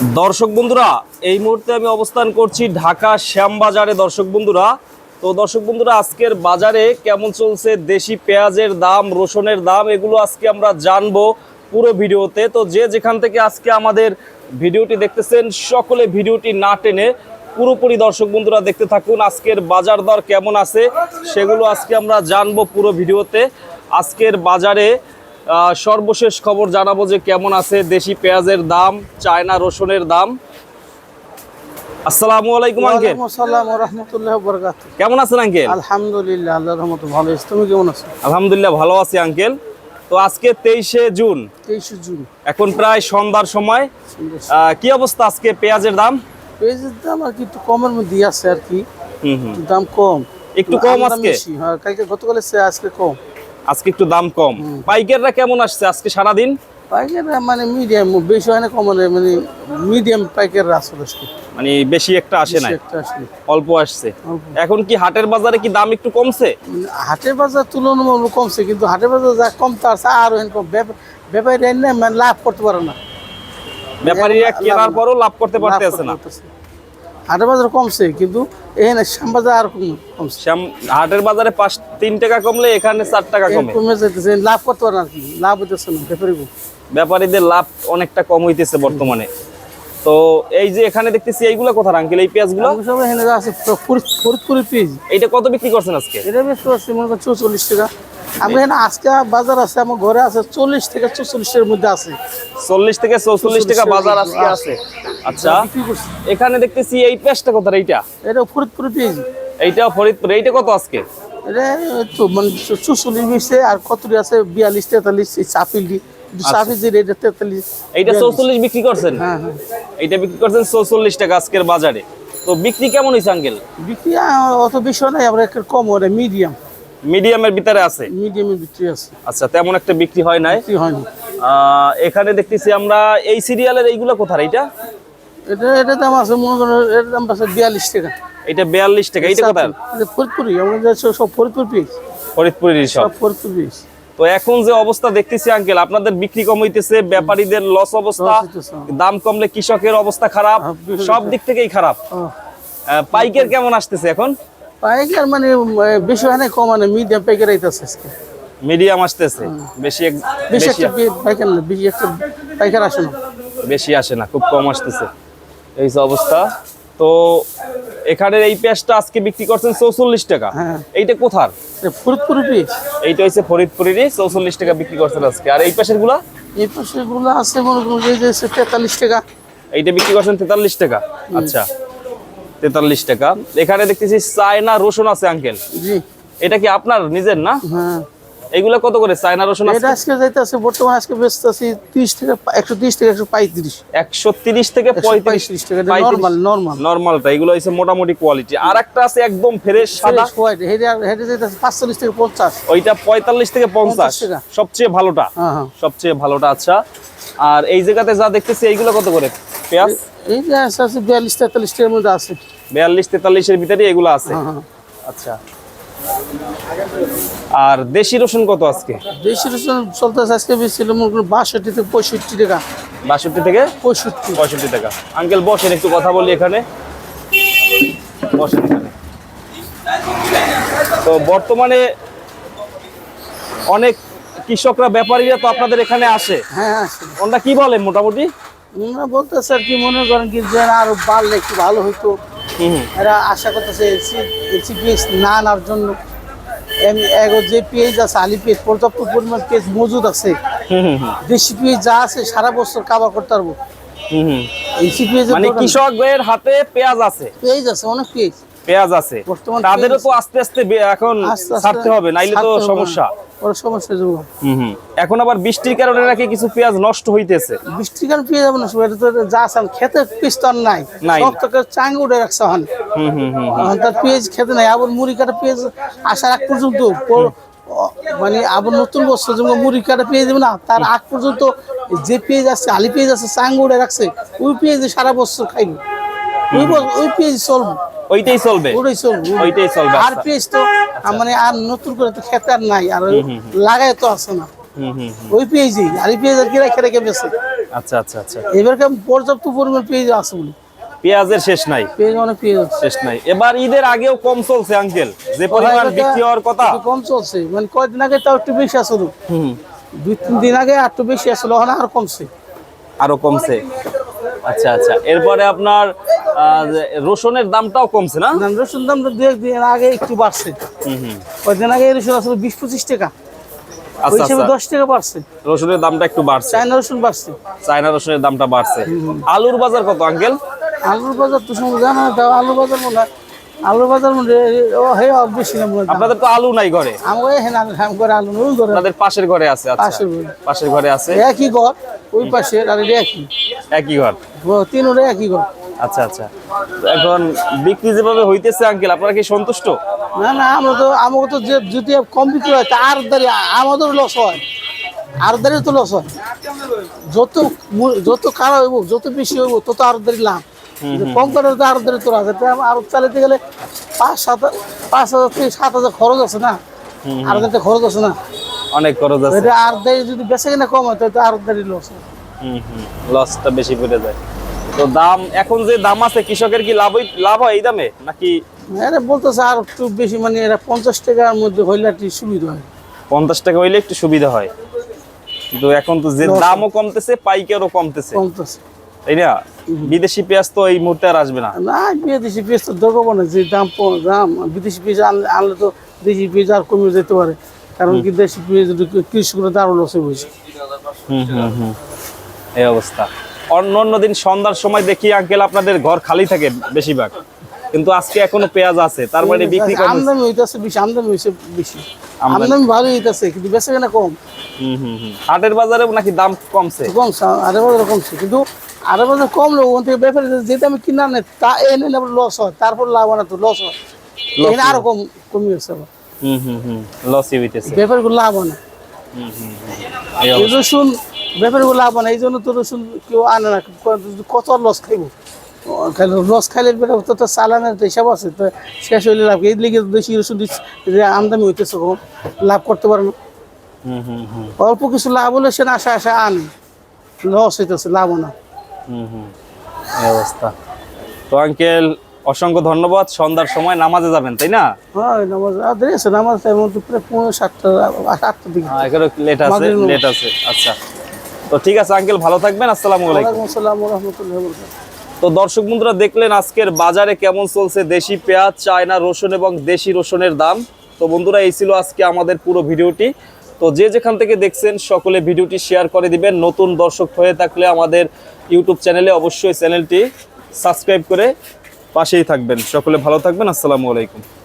দর্শক বন্ধুরা, এই মুহূর্তে আমি অবস্থান করছি ঢাকা শ্যামবাজারে। দর্শক বন্ধুরা, তো দর্শক বন্ধুরা, আজকের বাজারে কেমন চলছে? দেশি পেঁয়াজের দাম, রসুনের দাম, এগুলো আজকে আমরা জানব পুরো ভিডিওতে। তো যে যেখান থেকে আজকে আমাদের ভিডিওটি দেখতেছেন, সকলে ভিডিওটি না টেনে পুরোপুরি দর্শক বন্ধুরা দেখতে থাকুন, আজকের বাজার দর কেমন আছে, সেগুলো আজকে আমরা জানব পুরো ভিডিওতে। আজকের বাজারে সর্বশেষ খবর জানাব যে কেমন আছে দেশি পেঁয়াজের দাম চায়না রসুনের দাম। আসসালামু আলাইকুম আঙ্কেল আসসালাম ওয়া রাহমাতুল্লাহি ওয়া বারাকাতুহু। কেমন আছেন আঙ্কেল আলহামদুলিল্লাহ আল্লাহর রহমতে ভালো আছি। তুমি কেমন আছো? আলহামদুলিল্লাহ ভালো আছি আঙ্কেল তো আজকে তেইশে জুন। তেইশে জুন। এখন প্রায় সন্ধ্যার সময়। কি অবস্থা আজকে পেঁয়াজের দাম? পেঁয়াজের দাম আর কি একটু কমের মধ্যে আছে আর কি। হুম হুম। দাম কম। একটু কম আজকে? হ্যাঁ কালকে গতকালের চেয়ে আজকে কম। আজকে একটু দাম কম। পাইকাররা কেমন আসছে আজকে সারাদিন? পাইকাররা মানে মিডিয়াম বেশি হয় না কম হয় না, মানে মিডিয়াম পাইকাররা আসলে আজকে। মানে বেশি একটা আসে আসলে অল্প আসছে। এখন কি হাটের বাজারে কি দাম একটু কমছে? হাটের বাজার তুলনামূলক কমছে কিন্তু হাটের বাজার যা কম তার আরও কম। ব্যাপারী মানে লাভ করতে পারে না। ব্যাপারীরা কেনার পরও লাভ করতে পারতেছে না। হাটের বাজার কমছে কিন্তু এখানে শ্যামবাজার আর কম কমছে। শ্যাম হাটের বাজারে পাঁচ তিন টাকা কমলে এখানে চার টাকা কমে। কমে যাইতেছে লাভ করতে পারে না আর কি? লাভ হইতেছে না ব্যাপারী ব্যাপারীদের লাভ অনেকটা কম হইতেছে বর্তমানে। তো এই যে এখানে দেখতেছি এইগুলো কোথার আঙ্কেল? এই পেঁয়াজগুলো? সব এখানে আছে ফরিদ- ফরিদপুরের পেঁয়াজ। এইটা কত বিক্রি করছেন আজকে? এটা বেশ আছে মনে করেন চৌচল্লিশ টাকা। আমি এখানে আজকে বাজার আছে আমার ঘরে আছে চল্লিশ থেকে চৌচল্লিশ টাকার মধ্যে আছে। চল্লিশ থেকে চৌচল্লিশ টাকা বাজার আজকে আছে। আচ্ছা এখানে দেখতেছি এই পেঁয়াজটা কোথার এইটা? এটা ফরিদপুরের পেঁয়াজ। এইটা ফরিদপুর এইটা কত আজকে? এটা তো মানে চৌচল্লিশ আর কতটি আছে? বিয়াল্লিশ তেতাল্লিশ চাপিল তেতাল্লিশ এইটা চৌচল্লিশ বিক্রি করছেন? হ্যাঁ হ্যাঁ। এইটা বিক্রি করছেন চৌচল্লিশ টাকা আজকের বাজারে। তো বিক্রি কেমন হয়েছে আঙ্কেল? বিক্রি অত বেশি হয় নাই আমরা একটু কম মিডিয়াম। মিডিয়ামের ভিতরে আছে? মিডিয়ামের বিক্রি আছে। আচ্ছা তেমন একটা বিক্রি হয় নাই? বিক্রি হয়নি। এখানে দেখতেছি আমরা এই সিরিয়ালের এইগুলো কোথায়? এইটা? এটা এটা দাম আছে মনে এটার দাম আছে বিয়াল্লিশ টাকা। এটা বিয়াল্লিশ টাকা এইটা কোথায়? এটা ফরিদপুরি আমরা যা সব- ফরিদপুর পেয়েছি। ফরিদপুরের সব। সব ফরিদপুর পেয়েছি। তো এখন যে অবস্থা দেখতেছি আঙ্কেল আপনাদের বিক্রি কম হইতেছে ব্যাপারীদের লস অবস্থা দাম কমলে কৃষকের অবস্থা খারাপ হ্যাঁ, সব দিক থেকেই খারাপ। আহ, পাইকার কেমন আসতেছে এখন? পাইকার মানে বেশি হয় না কম মানে মিডিয়াম পাইকার আইতেছে আজকে। মিডিয়াম আসতেছে। বেশি বেশি একটা পাইকার না বেশি একটা পাইকার আসে না। বেশি আসে না খুব কম আসতেছে। এই যে অবস্থা। তো এখানের এই পেঁয়াজটা আজকে বিক্রি করছেন চৌচল্লিশ টাকা। হ্যাঁ। এইটা কোথার? এটা ফরিদপুর পেয়েছি এইটা হচ্ছে ফরিদপুরেরই চৌচল্লিশ টাকা বিক্রি করছেন আজকে। আর এই পাশেরগুলা এই পাশে গুলো আছে মনে করুন এই যে তেতাল্লিশ টাকা। এইটা বিক্রি করছেন তেতাল্লিশ টাকা। আচ্ছা। তেতাল্লিশ টাকা। এখানে দেখতেছি চায়না রসুন আছে আঙ্কেল জি। এটা কি আপনার নিজের না? হ্যাঁ। এইগুলা কত করে চায়না রসুন আছে? এটা আজকে যাইতেছে বর্তমানে আজকে ব্যস্ত আছি তিরিশ থেকে একশো তিরিশ থেকে একশো পঁয়ত্রিশ। একশো তিরিশ থেকে পঁয়ত্রিশ পঁয়ত্রিশ টাকা নর্মাল নর্মাল নর্মালটা এগুলো হচ্ছে মোটামুটি কোয়ালিটি আর একটা আছে একদম ফ্রেশ সাদা। হোয়াইট হেডে হেডে যাইতেছে পাঁচচল্লিশ থেকে পঞ্চাশ। ওইটা পঁয়তাল্লিশ থেকে পঞ্চাশ। 50 সবচেয়ে ভালোটা। হ্যাঁ হ্যাঁ। সবচেয়ে ভালোটা আচ্ছা। আর এই জায়গাতে যা দেখতেছি এইগুলো কত করে? পেঁয়াজ? এই যে আছে আছে বিয়াল্লিশ তেতাল্লিশ টাকার মধ্যে আছে। বিয়াল্লিশ তেতাল্লিশের ভিতরে এগুলো আছে? হ্যাঁ হ্যাঁ। আচ্ছা। আর দেশি রসুন কত আজকে? দেশি রসুন চলতেছে আজকে বেশি ছিল বাষট্টি থেকে পঁয়ষট্টি টাকা। বাষট্টি থেকে পঁয়ষট্টি। পঁয়ষট্টি টাকা। আঙ্কেল বসেন একটু কথা বলি এখানে। বসেন এখানে। তো বর্তমানে অনেক কৃষকরা ব্যাপারীরা তো আপনাদের এখানে আসে। হ্যাঁ আছে ওনারা কি বলে মোটামুটি? ওনারা বলতেছে আর কি মনে করেন কি যে আরও বাড়লে একটু ভালো হইতো। এরা আশা করতেছে এলসি না আনার জন্য। যে পেঁয়াজ আছে আলি পেঁয়াজ পর্যাপ্ত পরিমাণ পেঁয়াজ মজুদ আছে। দেশি পেঁয়াজ যা আছে সারা বছর কাবার করতে পারব। এলসি মানে কৃষকদের হাতে পেঁয়াজ আছে। পেঁয়াজ আছে অনেক পেঁয়াজ। পেঁয়াজ আছে। বর্তমান তাদেরও তো আস্তে আস্তে এখন ছাড়তে হবে নাইলে তো সমস্যা। ওর সমস্যা যাব হুম হুম। এখন আবার বৃষ্টির কারণে নাকি কিছু পেঁয়াজ নষ্ট হইতেছে? বৃষ্টি কারণ পেয়ে যাবে না এটা তো যা আসান খেতে পিস্তন নাই। নাই। সব উঠে রাখছে হন হুম হুম হুম তার পেঁয়াজ খেতে নাই আবার মুড়ি কাটা পেঁয়াজ আসার আগ পর্যন্ত। মানে আবার নতুন বছর যেমন মুড়ি কাটা দেবে না তার আগ পর্যন্ত যে পেঁয়াজ আছে আলি পেঁয়াজ আছে চাঙ্গে উঠে রাখছে ওই পেঁয়াজ সারা বছর খাইবে। ওই পেঁয়াজ চলবে। ওইটাই চলবে? ওটাই চলবে ওইটাই। চলবে, আর আচ্ছা। পেঁয়াজ তো মানে আর নতুন করে তো খেতে আর নাই আর লাগাই তো আছে না। ওই পেঁয়াজই আর পেঁয়াজ আর কি রেখে রেখে বেছে। আচ্ছা আচ্ছা আচ্ছা। এবারকে পর্যাপ্ত পরিমাণ পেঁয়াজ আছে বলে। পেঁয়াজের শেষ নাই। পেঁয়াজ অনেক পেঁয়াজ শেষ নাই। এবার ঈদের আগেও কম চলছে আঙ্কেল যে পরিমাণ বিক্রি হওয়ার কথা। কম চলছে। মানে কয়দিন আগে তাও একটু বেশি আসলো হুম। দুই তিন দিন আগে আর একটু বেশি আসলো এখন আর কমছে। আরও কমছে। আচ্ছা আচ্ছা। এরপরে আপনার রসুনের দামটাও কমছে না? রসুন দাম তো দু একদিন আগে একটু বাড়ছে। ওই দিন আগে রসুন আসলে বিশ পঁচিশ টাকা। ওই হিসেবে দশ টাকা বাড়ছে। রসুনের দামটা একটু বাড়ছে। চায়না রসুন বাড়ছে। চায়না রসুনের দামটা বাড়ছে। আলুর বাজার কত আঙ্কেল? আলুর বাজার তো জানা আলুর বাজার মনে হয় আলুর বাজার মনে ও হে বেশি না মনে আপনাদের তো আলু নাই ঘরে? আলু হ্যাঁ করে আলু ওই ঘরে। আপনাদের পাশের ঘরে আছে আচ্ছা। পাশের ঘরে। ঘরে আছে? একই ঘর ওই পাশে আর একই। একই ঘর? তিন ওরে একই ঘর। আচ্ছা আচ্ছা। এখন বিক্রি যেভাবে হইতেছে আঙ্কেল আপনারা কি সন্তুষ্ট? না না আমরা তো আমাকে তো যে যদি কম বিক্রি হয় তা আর দাঁড়ি আমাদের লস হয়। আর দাঁড়িয়ে তো লস হয়। যত যত খারাপ হইব যত বেশি হইব তত আর দাঁড়ি লাভ। তো আর আছে। আর চালাতে গেলে পাঁচ সাত পাঁচ হাজার থেকে সাত হাজার খরচ আছে না? আর খরচ আছে না? অনেক খরচ আছে। এটা আর যদি কিনা কম হয় তাহলে তো আর দাঁড়িয়ে লস লসটা বেশি পড়ে যায়। তো দাম এখন যে দাম আছে কৃষকের কি লাভ লাভ হয় এই দামে? নাকি এরা বলতেছে আর একটু বেশি মানে এরা পঞ্চাশ টাকার মধ্যে হইলে একটু সুবিধা হয়। পঞ্চাশ টাকা হইলে একটু সুবিধা হয়। কিন্তু এখন তো যে দামও কমতেছে পাইকারও কমতেছে। কমতেছে। তাই না বিদেশি পেঁয়াজ তো এই মুহূর্তে আর আসবে না। না বিদেশি পেঁয়াজ তো দরকার পড়ে না যে দাম দাম বিদেশি পেঁয়াজ আনলে আনলে তো দেশি পেঁয়াজ আর কমে যেতে পারে। কারণ কি দেশি পেঁয়াজ কৃষকরা তো আরও লসে বসে হুম হুম হুম। এই অবস্থা। অন্য অন্য দিন সন্ধ্যার সময় দেখি আঙ্কেল আপনাদের ঘর খালি থাকে বেশিরভাগ। কিন্তু আজকে এখনও পেঁয়াজ আছে তার মানে বিক্রি কম আমদানি হইতেছে বেশি আমদানি হয়েছে বেশি। আমদানি- ভালো হইতেছে কিন্তু বেচা কেনা কম। হুম হুম হুম। হাটের বাজারে নাকি দাম কমছে। কমছে আরে বাজার কমছে কিন্তু আরে বাজার কম লোক ওখান থেকে ব্যাপারে যেটা আমি কিনা নেই তা এনে লস হয়। তারপর লাভ না তো লস হয়। এখানে আরও কম কমে গেছে আবার। হুম হুম হুম লসই হইতেছে। ব্যাপারগুলো লাভ হয় না। রসুন ব্যাপারগুলো লাভ হয় না এই জন্য তো রসুন কেউ আনে না। কত লস খাইব? লস খাইলে তো তো চালানের তো হিসাব আছে তো শেষ হইলে লাভ এই লিগে দেশি রসুন যে আমদানি হইতেছে কম লাভ করতে পারে না। হুম হুম হুম। অল্প কিছু লাভ হলে সে না আশা আশা আনে। লস হইতেছে লাভ না। হুম হুম। এই অবস্থা। তো আঙ্কেল অসংখ্য ধন্যবাদ। সন্ধ্যার সময় নামাজে যাবেন তাই না? হয় নামাজ হ্যাঁ, লেট আছে লেট আছে। আচ্ছা। তো ঠিক আছে আঙ্কেল ভালো থাকবেন আসসালামু আলাইকুম। তো দর্শক বন্ধুরা দেখলেন আজকের বাজারে কেমন চলছে দেশি পেঁয়াজ চায়না রসুন এবং দেশি রসুনের দাম। তো বন্ধুরা এই ছিল আজকে আমাদের পুরো ভিডিওটি। তো যে যেখান থেকে দেখছেন, সকলে ভিডিওটি শেয়ার করে দিবেন। নতুন দর্শক হয়ে থাকলে আমাদের ইউটিউব চ্যানেলে অবশ্যই চ্যানেলটি সাবস্ক্রাইব করে পাশেই থাকবেন। সকলে ভালো থাকবেন। আসসালামু আলাইকুম।